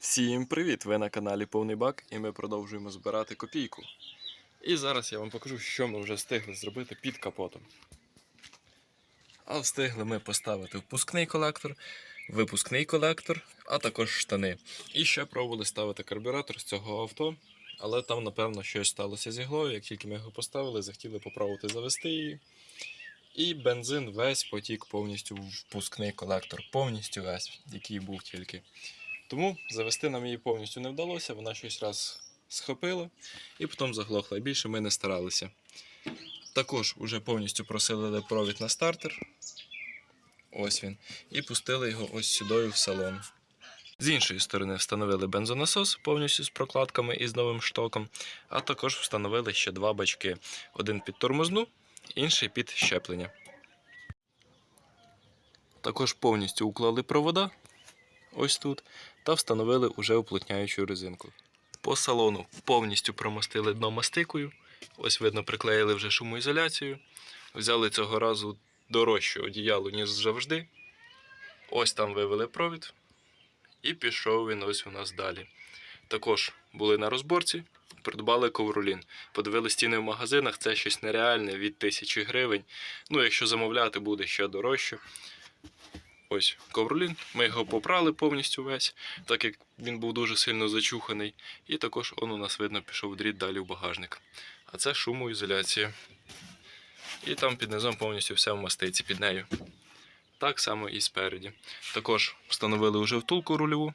Всім привіт! Ви на каналі Повний Бак і ми продовжуємо збирати копійку. І зараз я вам покажу, що ми вже встигли зробити під капотом. А встигли ми поставити впускний колектор, випускний колектор, а також штани. І ще пробували ставити карбюратор з цього авто, але там, напевно, щось сталося з іглою. Як тільки ми його поставили, захотіли попробувати завести її. І бензин весь потік повністю в впускний колектор, повністю весь, який був тільки. Тому завести нам її повністю не вдалося, вона щось раз схопила і потім заглохла. Більше ми не старалися. Також уже повністю просилили провід на стартер. Ось він. І пустили його ось сюди в салон. З іншої сторони встановили бензонасос повністю з прокладками і з новим штоком, а також встановили ще два бачки: один під тормозну, інший під щеплення. Також повністю уклали провода ось тут та встановили уже уплотняючу резинку. По салону повністю промостили дно мастикою. Ось видно, приклеїли вже шумоізоляцію. Взяли цього разу дорожче одіяло, ніж завжди. Ось там вивели провід. І пішов він ось у нас далі. Також були на розборці, придбали ковролін. Подивили стіни в магазинах, це щось нереальне від 1000 гривень. Ну, якщо замовляти, буде ще дорожче. Ось ковролін. Ми його попрали повністю весь, так як він був дуже сильно зачуханий. І також он у нас видно пішов дріт далі в багажник. А це шумоізоляція. І там під низом повністю все в мастиці під нею. Так само і спереді. Також встановили вже втулку рульову,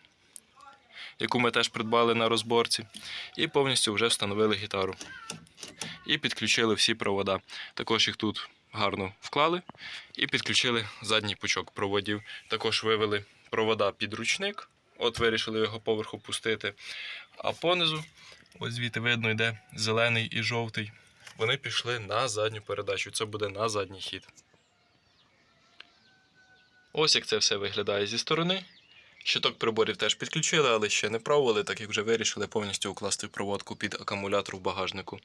яку ми теж придбали на розборці. І повністю вже встановили гітару. І підключили всі провода. Також їх тут гарно вклали і підключили задній пучок проводів. Також вивели провода під ручник. От вирішили його поверху пустити. А понизу, ось звідти видно, йде зелений і жовтий. Вони пішли на задню передачу. Це буде на задній хід. Ось як це все виглядає зі сторони. Щиток приборів теж підключили, але ще не пробували, так як вже вирішили повністю укласти проводку під акумулятор в багажнику.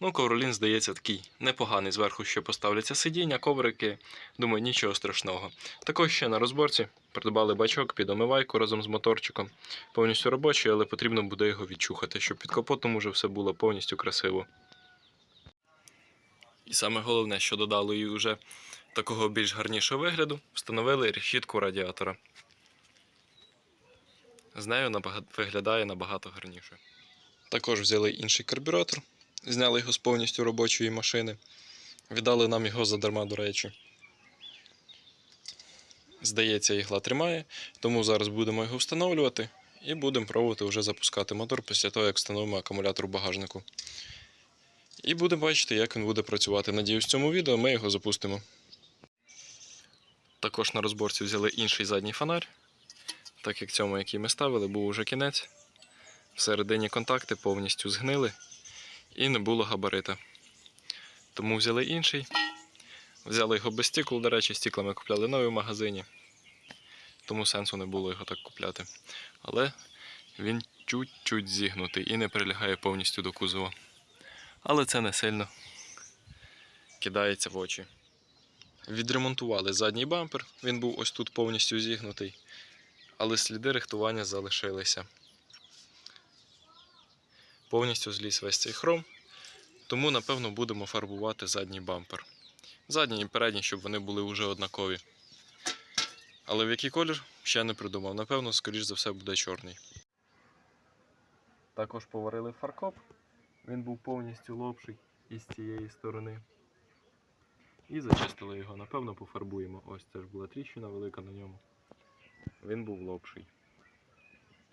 Ну, ковролін, здається, такий непоганий. Зверху ще поставляться сидіння, коврики. Думаю, нічого страшного. Також ще на розборці придбали бачок під омивайку разом з моторчиком. Повністю робочий, але потрібно буде його відчухати, щоб під капотом уже все було повністю красиво. І саме головне, що додало їй уже такого більш гарнішого вигляду, встановили решітку радіатора. З нею виглядає набагато гарніше. Також взяли інший карбюратор, зняли його з повністю робочої машини. Віддали нам його задарма, до речі. Здається, ігла тримає, тому зараз будемо його встановлювати і будемо пробувати вже запускати мотор після того, як встановимо акумулятор в багажнику. І будемо бачити, як він буде працювати. Надіюсь, в цьому відео ми його запустимо. Також на розборці взяли інший задній фонарь, так як цьому, який ми ставили, був уже кінець. Всередині контакти повністю згнили і не було габарита. Тому взяли інший. Взяли його без стікол, до речі, стікла ми купляли нові в магазині. Тому сенсу не було його так купляти. Але він чуть-чуть зігнутий і не прилягає повністю до кузова. Але це не сильно кидається в очі. Відремонтували задній бампер, він був ось тут повністю зігнутий, але сліди рихтування залишилися. Повністю зліз весь цей хром, тому напевно будемо фарбувати задній бампер. Задній і передній, щоб вони були вже однакові. Але в який колір ще не придумав. Напевно, скоріш за все, буде чорний. Також поварили фаркоп. Він був повністю лопший із цієї сторони. І зачистили його. Напевно, пофарбуємо. Ось це ж була тріщина велика на ньому. Він був лопший.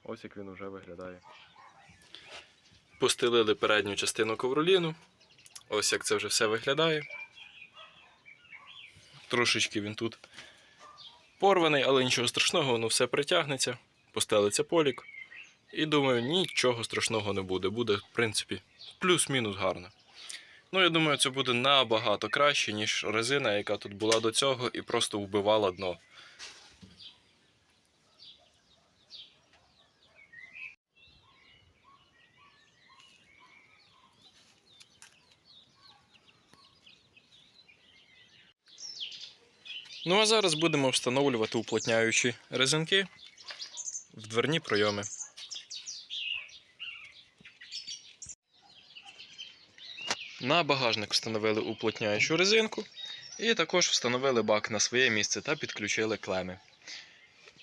Ось як він вже виглядає. Постелили передню частину ковроліну. Ось як це вже все виглядає. Трошечки він тут порваний, але нічого страшного, воно все притягнеться. Постелиться полік. І думаю, нічого страшного не буде. Буде, в принципі, плюс-мінус гарно. Ну, я думаю, це буде набагато краще, ніж резина, яка тут була до цього, і просто вбивала дно. Ну а зараз будемо встановлювати уплотняючі резинки в дверні пройоми. На багажник встановили уплотняючу резинку і також встановили бак на своє місце та підключили клеми.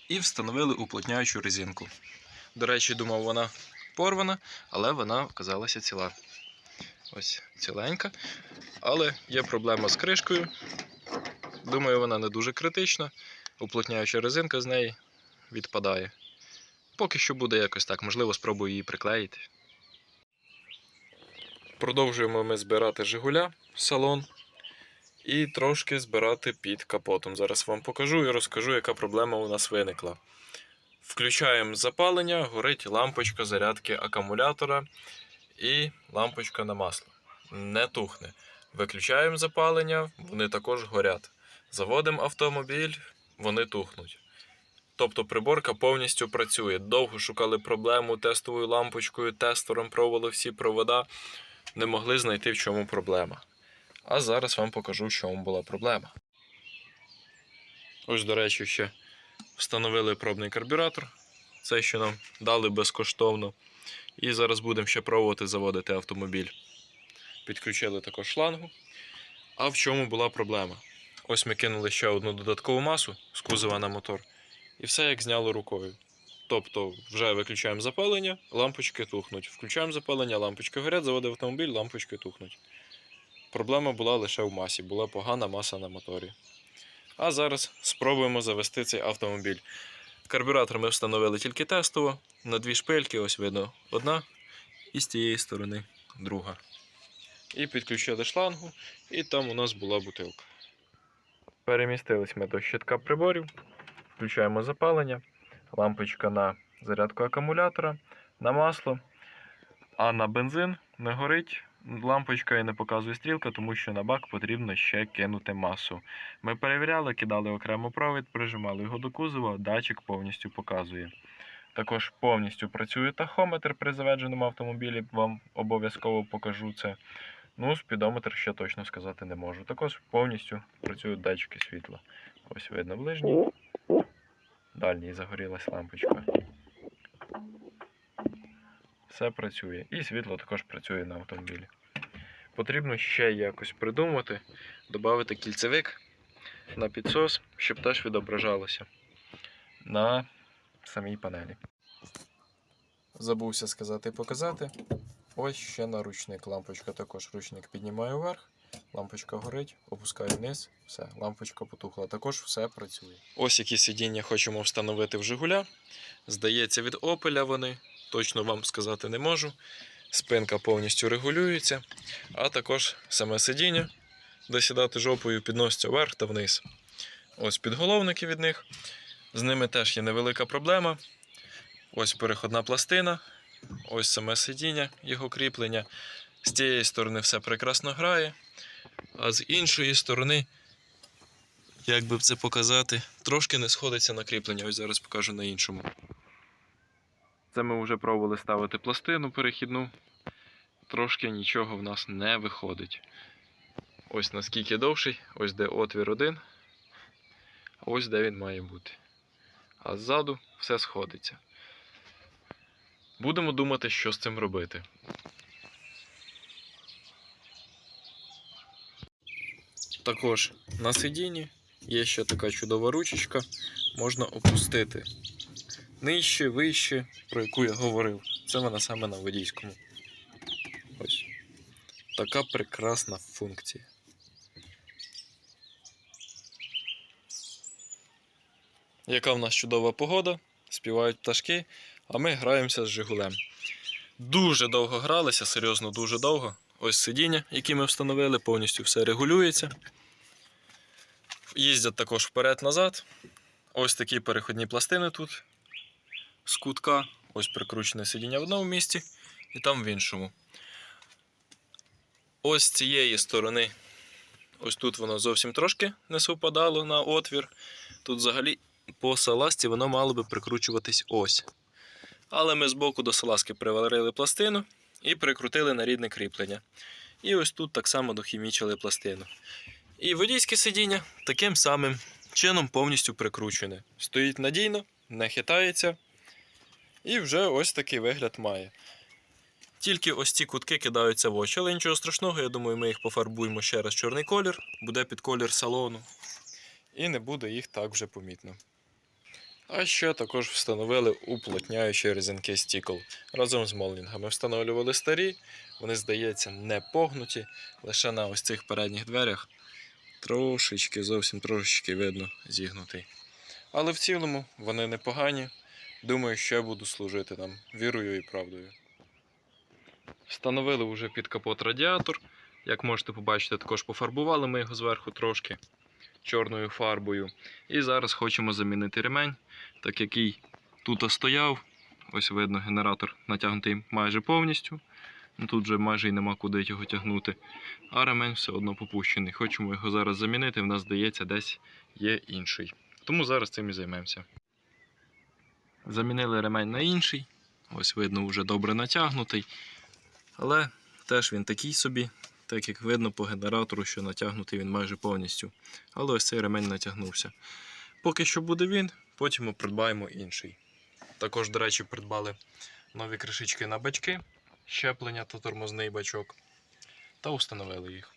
І встановили уплотняючу резинку. До речі, думав, вона порвана, але вона оказалася ціла. Ось ціленька. Але є проблема з кришкою. Думаю, вона не дуже критична. Уплотняюча резинка з неї відпадає. Поки що буде якось так, можливо, спробую її приклеїти. Продовжуємо ми збирати Жигуля в салон і трошки збирати під капотом. Зараз вам покажу і розкажу, яка проблема у нас виникла. Включаємо запалення, горить лампочка зарядки акумулятора і лампочка на масло. Не тухне. Виключаємо запалення, вони також горять. Заводимо автомобіль, вони тухнуть. Тобто приборка повністю працює. Довго шукали проблему тестовою лампочкою, тестером пробували всі провода, не могли знайти в чому проблема. А зараз вам покажу, в чому була проблема. Ось, до речі, ще встановили пробний карбюратор. Це, що нам дали безкоштовно. І зараз будемо ще пробувати заводити автомобіль. Підключили також шлангу. А в чому була проблема? Ось ми кинули ще одну додаткову масу з кузова на мотор. І все як зняло рукою. Тобто вже виключаємо запалення, лампочки тухнуть. Включаємо запалення, лампочки горять, заводив автомобіль, лампочки тухнуть. Проблема була лише в масі, була погана маса на моторі. А зараз спробуємо завести цей автомобіль. Карбюратор ми встановили тільки тестово, на дві шпильки, ось видно одна, і з тієї сторони друга. І підключили шлангу, і там у нас була бутилка. Перемістились ми до щитка приборів, включаємо запалення, лампочка на зарядку акумулятора, на масло, а на бензин не горить лампочка і не показує стрілка, тому що на бак потрібно ще кинути масу. Ми перевіряли, кидали окремо провід, прижимали його до кузова, датчик повністю показує. Також повністю працює тахометр при заведеному автомобілі, вам обов'язково покажу це. Ну, спідометр ще точно сказати не можу. Також повністю працюють датчики світла. Ось видно ближній. Дальній загорілась лампочка. Все працює. І світло також працює на автомобілі. Потрібно ще якось придумати, додати кільцевик на підсос, щоб теж відображалося на самій панелі. Забувся сказати і показати. Ось ще на ручник. Лампочка також ручник піднімаю вверх, лампочка горить, опускаю вниз, все, лампочка потухла. Також все працює. Ось які сидіння хочемо встановити в Жигуля. Здається, від Opel вони. Точно вам сказати не можу. Спинка повністю регулюється, а також саме сидіння, де сідати жопою, підноситься вверх та вниз. Ось підголовники від них. З ними теж є невелика проблема. Ось переходна пластина, ось саме сидіння, його кріплення. З цієї сторони все прекрасно грає, а з іншої сторони, як би це показати, трошки не сходиться на кріплення. Ось зараз покажу на іншому. Це ми вже пробували ставити пластину перехідну. Трошки нічого в нас не виходить. Ось наскільки довший, ось де отвір один, ось де він має бути. А ззаду все сходиться. Будемо думати, що з цим робити. Також на сидінні є ще така чудова ручечка, можна опустити нижче, вище, про яку я говорив. Це вона саме на водійському. Ось. Така прекрасна функція. Яка в нас чудова погода, співають пташки, а ми граємося з Жигулем. Дуже довго гралися, серйозно дуже довго. Ось сидіння, які ми встановили, повністю все регулюється. Їздять також вперед-назад. Ось такі переходні пластини тут з кутка. Ось прикручене сидіння в одному місці і там в іншому. Ось цієї сторони, ось тут воно зовсім трошки не совпадало на отвір. Тут взагалі по салазці воно мало би прикручуватись ось. Але ми збоку до салазки приварили пластину і прикрутили на рідне кріплення. І ось тут так само дохімічили пластину. І водійське сидіння таким самим чином повністю прикручене. Стоїть надійно, не хитається. І вже ось такий вигляд має. Тільки ось ці кутки кидаються в очі, але нічого страшного, я думаю, ми їх пофарбуємо ще раз чорний колір, буде під колір салону. І не буде їх так вже помітно. А ще також встановили уплотняючі резинки стікл разом з молінгами. Встановлювали старі, вони, здається, не погнуті, лише на ось цих передніх дверях трошечки, зовсім трошечки видно зігнутий. Але в цілому вони непогані. Думаю, ще буду служити нам вірою і правдою. Встановили вже під капот радіатор. Як можете побачити, також пофарбували ми його зверху трошки чорною фарбою. І зараз хочемо замінити ремень, так який тут стояв. Ось видно, генератор натягнутий майже повністю. Ну, Тут вже майже й нема куди його тягнути. А ремень все одно попущений. Хочемо його зараз замінити. В нас здається, десь є інший. Тому зараз цим і займемося. Замінили ремень на інший. Ось видно, вже добре натягнутий. Але теж він такий собі, так як видно по генератору, що натягнутий він майже повністю. Але ось цей ремень натягнувся. Поки що буде він, потім ми придбаємо інший. Також, до речі, придбали нові кришечки на бачки, щеплення та тормозний бачок. Та установили їх.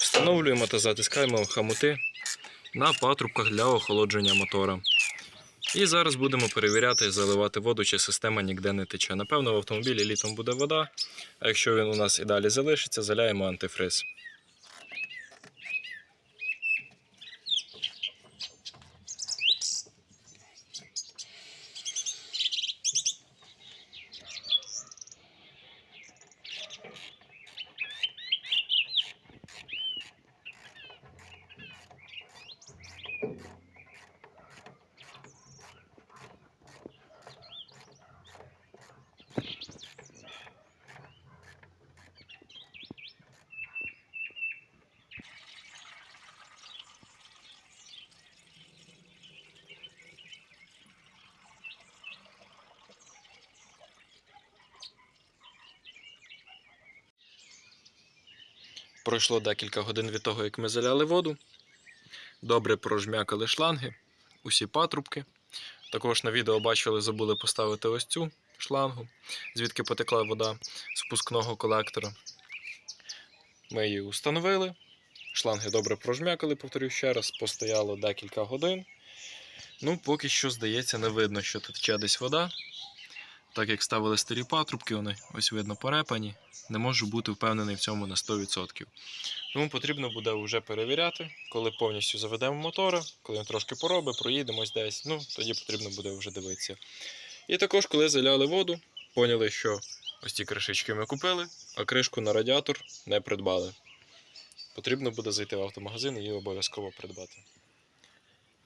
Встановлюємо та затискаємо хамути на патрубках для охолодження мотора. І зараз будемо перевіряти, заливати воду, чи система ніде не тече. Напевно, в автомобілі літом буде вода, а якщо він у нас і далі залишиться, заляємо антифриз. Пройшло декілька годин від того, як ми заляли воду. Добре прожмякали шланги, усі патрубки. Також на відео бачили, забули поставити ось цю шлангу, звідки потекла вода з впускного колектора. Ми її установили. Шланги добре прожмякали, повторюю ще раз, постояло декілька годин. Ну, поки що, здається, не видно, що тут тече десь вода. Так як ставили старі патрубки, вони ось видно порепані. Не можу бути впевнений в цьому на 100%. Тому потрібно буде вже перевіряти, коли повністю заведемо мотора, коли він трошки поробить, проїдемось десь. Ну, тоді потрібно буде вже дивитися. І також, коли заляли воду, поняли, що ось ці кришечки ми купили, а кришку на радіатор не придбали. Потрібно буде зайти в автомагазин і її обов'язково придбати.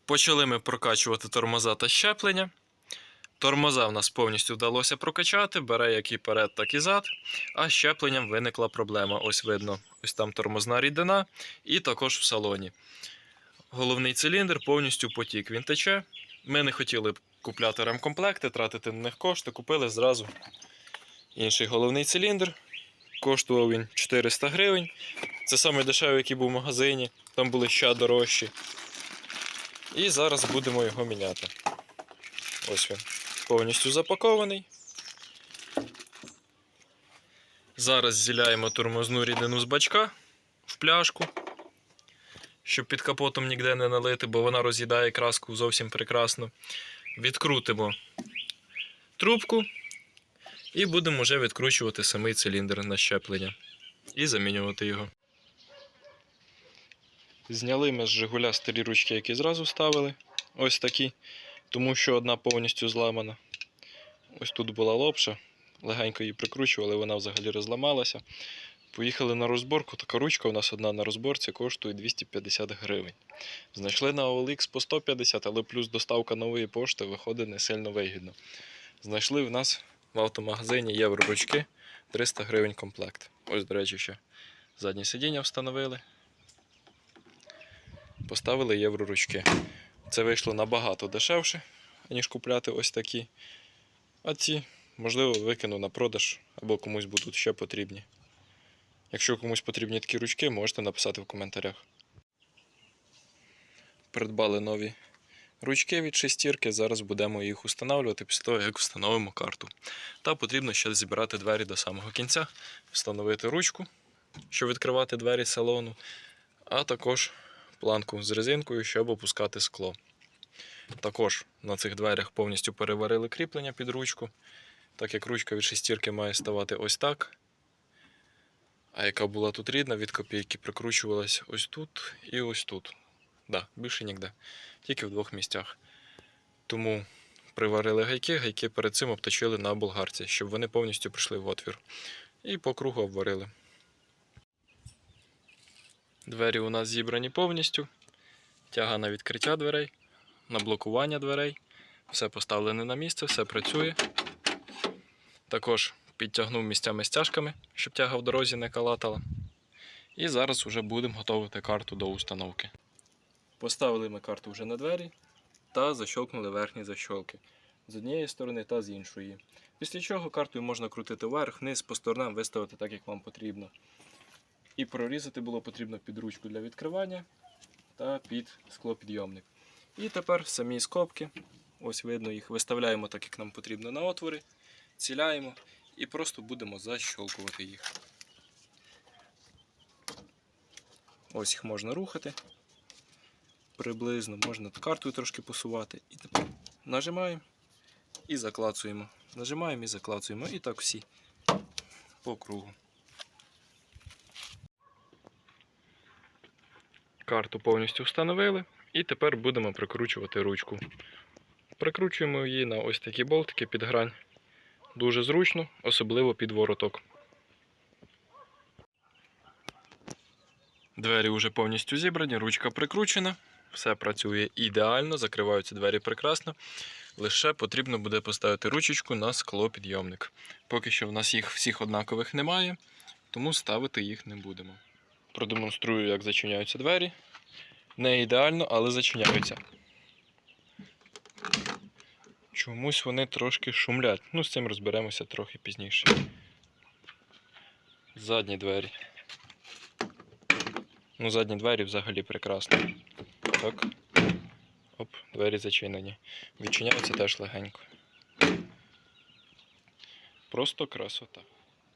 Почали ми прокачувати тормоза та щеплення. Тормоза в нас повністю вдалося прокачати, бере як і перед, так і зад. А з щепленням виникла проблема. Ось видно, ось там тормозна рідина, і також в салоні. Головний циліндр повністю потік. Він тече. Ми не хотіли купляти ремкомплекти, тратити на них кошти. Купили зразу інший головний циліндр. Коштував він 400 гривень. Це самий дешевий, який був в магазині. Там були ще дорожчі. І зараз будемо його міняти. Ось він повністю запакований. Зараз зіляємо тормозну рідину з бачка в пляшку, щоб під капотом ніде не налити, бо вона роз'їдає краску зовсім прекрасно. Відкрутимо трубку і будемо вже відкручувати самий циліндр на щеплення і замінювати його. Зняли ми з Жигуля старі ручки, які зразу ставили. Ось такі тому що одна повністю зламана. Ось тут була лопша, легенько її прикручували, вона взагалі розламалася. Поїхали на розборку, така ручка у нас одна на розборці коштує 250 гривень. Знайшли на OLX по 150, але плюс доставка нової пошти виходить не сильно вигідно. Знайшли в нас в автомагазині євроручки 300 гривень комплект. Ось, до речі, ще заднє сидіння встановили. Поставили євроручки. Це вийшло набагато дешевше, ніж купляти ось такі. А ці, можливо, викину на продаж або комусь будуть ще потрібні. Якщо комусь потрібні такі ручки, можете написати в коментарях. Придбали нові ручки від шестірки. Зараз будемо їх встановлювати після того, як встановимо карту. Та потрібно ще зібрати двері до самого кінця, встановити ручку, щоб відкривати двері салону, а також планку з резинкою, щоб опускати скло. Також на цих дверях повністю переварили кріплення під ручку, так як ручка від шестірки має ставати ось так. А яка була тут рідна від копійки, прикручувалась ось тут і ось тут. Да, більше ніде. Тільки в двох місцях. Тому приварили гайки, гайки перед цим обточили на болгарці, щоб вони повністю прийшли в отвір. І по кругу обварили. Двері у нас зібрані повністю. Тяга на відкриття дверей, на блокування дверей. Все поставлене на місце, все працює. Також підтягнув місцями стяжками, щоб тяга в дорозі не калатала. І зараз вже будемо готувати карту до установки. Поставили ми карту вже на двері та защолкнули верхні защолки з однієї сторони та з іншої. Після чого картою можна крутити вверх, вниз, по сторонам виставити так, як вам потрібно. І прорізати було потрібно під ручку для відкривання та під склопідйомник. І тепер самі скобки, ось видно їх, виставляємо так, як нам потрібно на отвори, ціляємо і просто будемо защолкувати їх. Ось їх можна рухати. Приблизно можна картою трошки посувати. І тепер нажимаємо і заклацуємо. Нажимаємо і заклацуємо. І так всі по кругу. Карту повністю встановили. І тепер будемо прикручувати ручку. Прикручуємо її на ось такі болтики під грань. Дуже зручно, особливо під вороток. Двері вже повністю зібрані, ручка прикручена, все працює ідеально, закриваються двері прекрасно. Лише потрібно буде поставити ручечку на склопідйомник. Поки що в нас їх всіх однакових немає, тому ставити їх не будемо. Продемонструю, як зачиняються двері. Не ідеально, але зачиняються. Чомусь вони трошки шумлять. Ну, з цим розберемося трохи пізніше. Задні двері. Ну, задні двері взагалі прекрасно. Так. Оп, двері зачинені. Відчиняються теж легенько. Просто красота.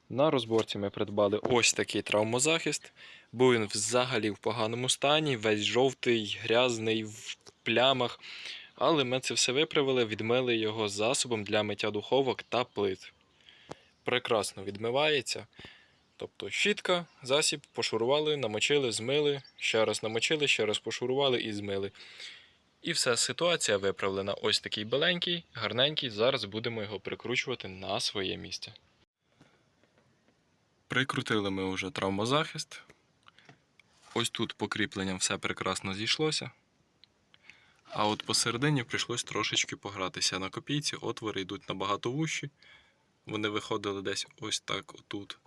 На розборці ми придбали ось такий травмозахист. Був він взагалі в поганому стані, весь жовтий, грязний, в плямах. Але ми це все виправили, відмили його засобом для миття духовок та плит. Прекрасно відмивається. Тобто щітка, засіб, пошурували, намочили, змили, ще раз намочили, ще раз пошурували і змили. І вся ситуація виправлена. Ось такий беленький, гарненький. Зараз будемо його прикручувати на своє місце. Прикрутили ми вже травмозахист. Ось тут покріпленням все прекрасно зійшлося. А от посередині прийшлось трошечки погратися. На копійці отвори йдуть набагато вущі. Вони виходили десь ось так отут.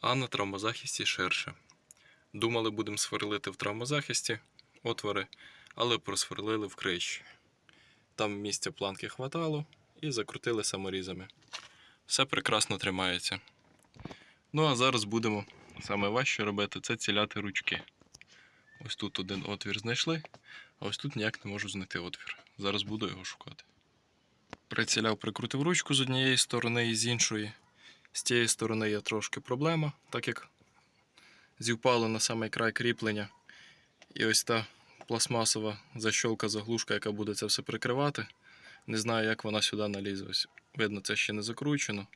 А на травмозахисті ширше. Думали, будемо сверлити в травмозахисті отвори, але просверлили в крищі. Там місця планки хватало і закрутили саморізами. Все прекрасно тримається. Ну а зараз будемо саме важче робити це ціляти ручки. Ось тут один отвір знайшли, а ось тут ніяк не можу знайти отвір. Зараз буду його шукати. Приціляв, прикрутив ручку з однієї сторони і з іншої. З тієї сторони є трошки проблема, так як зівпало на самий край кріплення. І ось та пластмасова защолка заглушка, яка буде це все прикривати. Не знаю, як вона сюди налізе. Ось видно, це ще не закручено.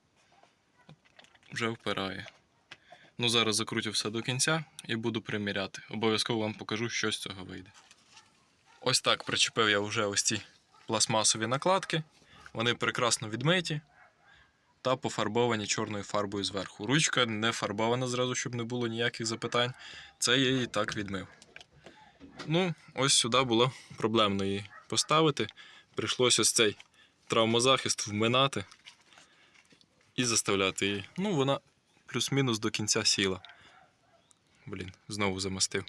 Вже впирає. Ну, зараз закрутю все до кінця і буду приміряти. Обов'язково вам покажу, що з цього вийде. Ось так причепив я вже ось ці пластмасові накладки. Вони прекрасно відмиті та пофарбовані чорною фарбою зверху. Ручка не фарбована зразу, щоб не було ніяких запитань. Це я її так відмив. Ну, ось сюди було проблемно її поставити. Прийшлося ось цей травмозахист вминати і заставляти її. Ну, вона плюс-мінус до кінця сіла. Блін, знову замастив.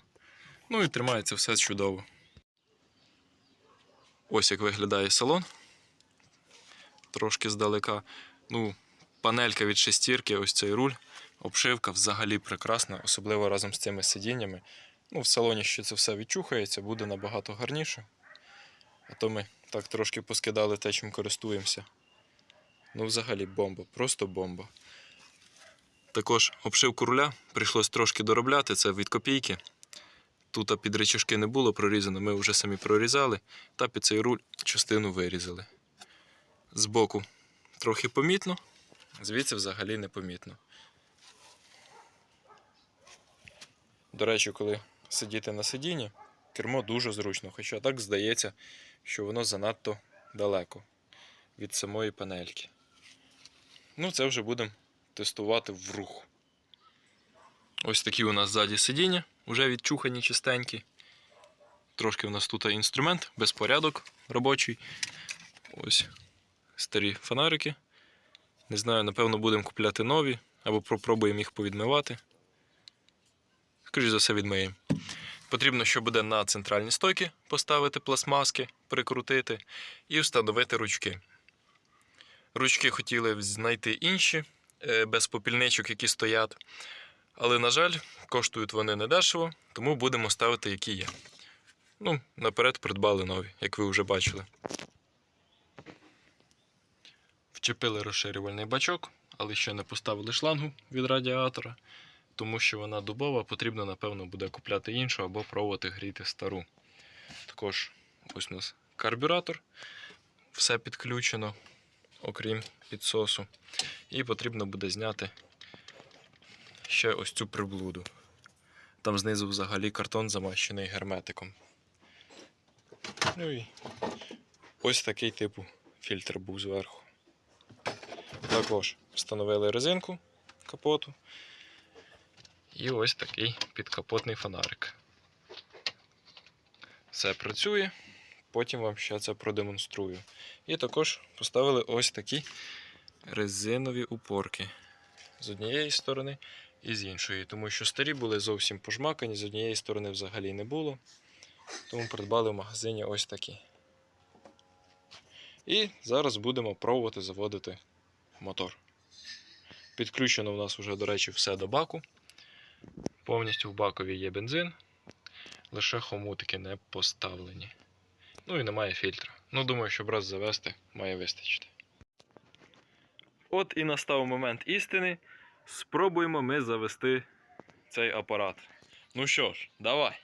Ну і тримається все чудово. Ось як виглядає салон. Трошки здалека. Ну, панелька від шестірки, ось цей руль. Обшивка взагалі прекрасна, особливо разом з цими сидіннями. Ну, в салоні ще це все відчухається, буде набагато гарніше. А то ми так трошки поскидали те, чим користуємося. Ну, взагалі бомба, просто бомба. Також обшивку руля прийшлось трошки доробляти, це від копійки. Тут під речашки не було прорізано, ми вже самі прорізали, та під цей руль частину вирізали. Збоку трохи помітно, звідси взагалі не помітно. До речі, коли сидіти на сидінні, кермо дуже зручно, хоча так здається, що воно занадто далеко від самої панельки. Ну, це вже будемо тестувати в рух. Ось такі у нас ззаді сидіння, вже відчухані чистенькі. Трошки у нас тут інструмент, безпорядок робочий. Ось старі фонарики. Не знаю, напевно, будемо купляти нові або попробуємо їх повідмивати. Скоріше за все, відмиємо. Потрібно, що буде на центральні стойки поставити пластмаски, прикрутити і встановити ручки. Ручки хотіли знайти інші, е, без попільничок, які стоять. Але, на жаль, коштують вони недешево, тому будемо ставити, які є. Ну, наперед придбали нові, як ви вже бачили. Вчепили розширювальний бачок, але ще не поставили шлангу від радіатора, тому що вона дубова, потрібно, напевно, буде купляти іншу або пробувати гріти стару. Також ось у нас карбюратор, все підключено, окрім підсосу. І потрібно буде зняти ще ось цю приблуду. Там знизу взагалі картон замащений герметиком. Ну і ось такий типу фільтр був зверху. Також встановили резинку капоту. І ось такий підкапотний фонарик. Все працює, потім вам ще це продемонструю. І також поставили ось такі резинові упорки з однієї сторони і з іншої, тому що старі були зовсім пожмакані, з однієї сторони взагалі не було. Тому придбали в магазині ось такі. І зараз будемо пробувати заводити мотор. Підключено у нас вже, до речі, все до баку. Повністю в бакові є бензин, лише хомутики не поставлені. Ну і немає фільтра. Ну, думаю, щоб раз завести, має вистачити. От і настав момент істини. Спробуємо ми завести цей апарат. Ну що ж, давай.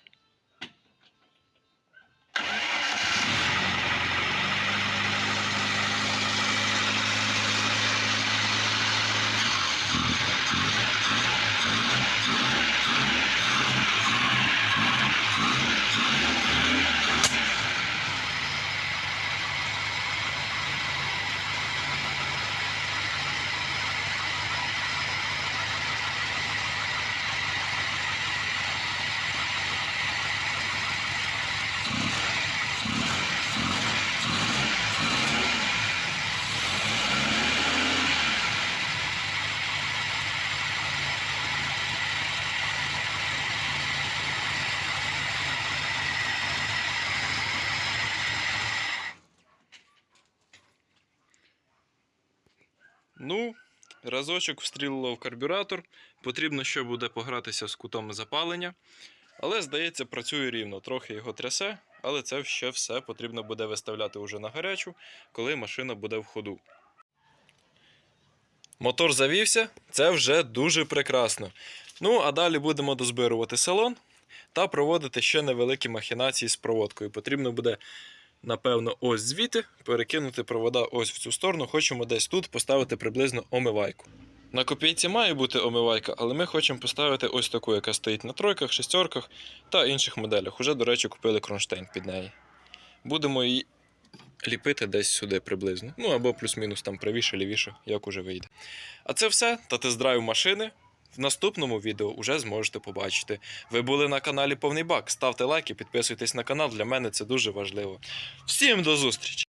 Ну, разочок встрілило в карбюратор. Потрібно, ще буде погратися з кутом запалення. Але, здається, працює рівно. Трохи його трясе, але це ще все потрібно буде виставляти уже на гарячу, коли машина буде в ходу. Мотор завівся, це вже дуже прекрасно. Ну, а далі будемо дозбирувати салон та проводити ще невеликі махінації з проводкою. Потрібно буде напевно, ось звідти, перекинути провода ось в цю сторону. Хочемо десь тут поставити приблизно омивайку. На копійці має бути омивайка, але ми хочемо поставити ось таку, яка стоїть на тройках, шестерках та інших моделях. Уже, до речі, купили кронштейн під неї. Будемо її ліпити десь сюди приблизно. Ну або плюс-мінус там правіше, лівіше, як уже вийде. А це все та тест-драйв машини. В наступному відео вже зможете побачити. Ви були на каналі Повний Бак. Ставте лайки, підписуйтесь на канал. Для мене це дуже важливо. Всім до зустрічі!